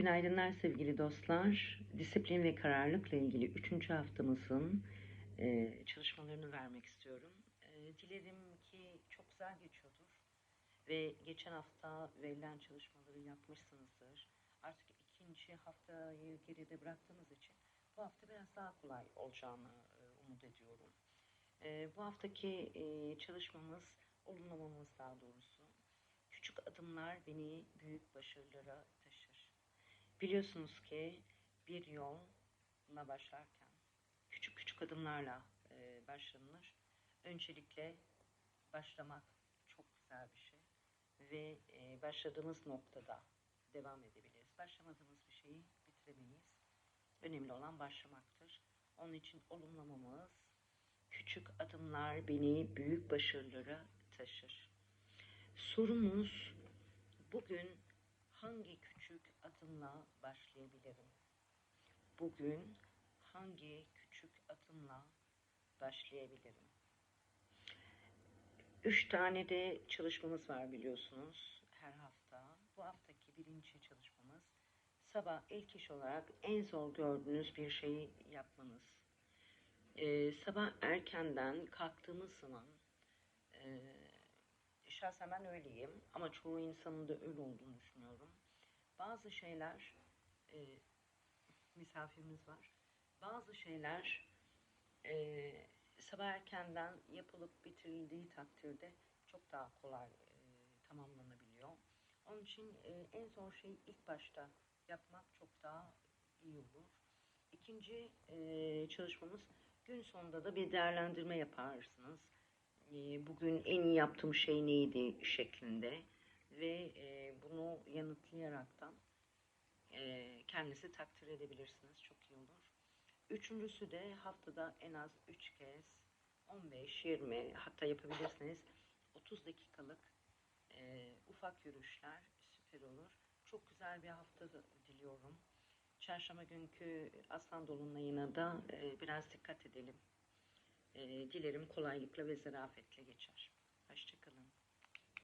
Günaydınlar sevgili dostlar. Disiplin ve kararlılıkla ilgili üçüncü haftamızın e, çalışmalarını vermek istiyorum. E, dilerim ki çok güzel geçiyordur ve geçen hafta verilen çalışmaları yapmışsınızdır. Artık ikinci haftayı geride bıraktığımız için bu hafta biraz daha kolay olacağını e, umut ediyorum. E, bu haftaki e, çalışmamız, olumlamamız daha doğrusu, küçük adımlar beni büyük başarılara. Biliyorsunuz ki bir yolla başlarken küçük küçük adımlarla e, başlanılır. Öncelikle başlamak çok güzel bir şey ve e, başladığımız noktada devam edebiliriz. Başlamadığımız bir şeyi bitiremeyiz. Önemli olan başlamaktır. Onun için olumlamamız küçük adımlar beni büyük başarılara taşır. Sorumuz bugün hangi küçük adımla başlayabilirim? Bugün hangi küçük adımla başlayabilirim? Üç tane de çalışmamız var biliyorsunuz her hafta. Bu haftaki birinci çalışmamız sabah ilk iş olarak en zor gördüğünüz bir şeyi yapmanız. Ee, sabah erkenden kalktığımız zaman e, şahsen ben öyleyim ama çoğu insanın da öyle olduğunu düşünüyorum. Bazı şeyler e, misafirimiz var. Bazı şeyler e, sabah erkenden yapılıp bitirildiği takdirde çok daha kolay e, tamamlanabiliyor. Onun için e, en zor şey ilk başta yapmak çok daha iyi olur. İkinci e, çalışmamız gün sonunda da bir değerlendirme yaparsınız. E, bugün en iyi yaptığım şey neydi şeklinde ve e, bunu yanıtlayaraktan e, kendinizi takdir edebilirsiniz. Çok iyi olur. Üçüncüsü de haftada en az 3 kez 15, 20 hatta yapabilirsiniz 30 dakikalık e, ufak yürüyüşler süper olur. Çok güzel bir hafta diliyorum. Çarşamba günkü aslan dolunayına da e, biraz dikkat edelim. E, dilerim kolaylıkla ve zarafetle geçer. Hoşçakalın.